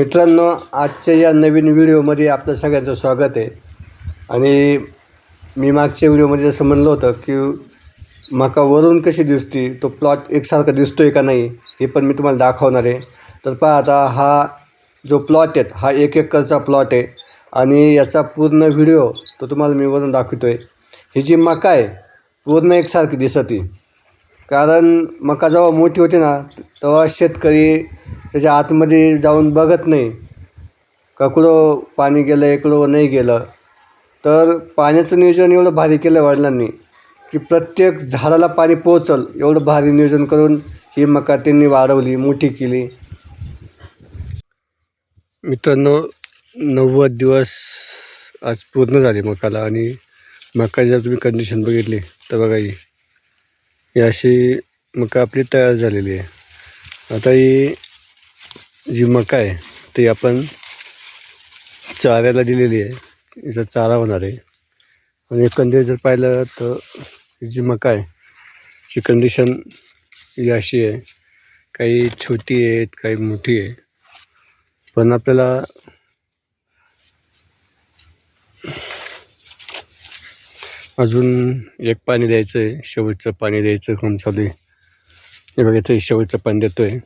मित्रांनो आजच्या या नवीन व्हिडिओमध्ये आपलं सगळ्यांचं स्वागत आहे. आणि मी मागच्या व्हिडिओमध्ये जसं म्हणलं होतं की मका वरून कशी दिसती तो प्लॉट एकसारखा दिसतो आहे का नाही हे पण मी तुम्हाला दाखवणार आहे. तर पहा आता हा जो प्लॉट आहे हा एक एकरचा प्लॉट आहे. आणि याचा पूर्ण व्हिडिओ तो तुम्हाला मी वरून दाखवतो आहे ही जी मका आहे पूर्ण एकसारखी दिसते. कारण मका जेव्हा मोठी होते ना तेव्हा शेतकरी त्याच्या आतमध्ये जाऊन बघत नाही. का कुठं पाणी गेलं इकडं नाही गेलं. तर पाण्याचं नियोजन एवढं भारी केलं वडिलांनी की प्रत्येक झाडाला पाणी पोचल एवढं भारी नियोजन करून ही मका त्यांनी वाढवली मोठी केली. मित्रांनो नव्वद दिवस आज पूर्ण झाले मकाला आणि मका जर तुम्ही कंडिशन बघितली तर बघा ही. ही अशी मका आपली तयार झालेली आहे. आता ही जी मका आहे ती आपण चाऱ्याला दिलेली आहे. याचा चारा होणार आहे. आणि एकंदरीत जर पाहिलं तर जी मका आहे ची कंडिशन ही अशी आहे. काही छोटी आहेत काही मोठी आहे. पण आपल्याला अजून एक पाणी द्यायचं आहे शेवटचं पाणी द्यायचं काम चालू आहे. हे बघा इथं शेवटचं पाणी देतो आहे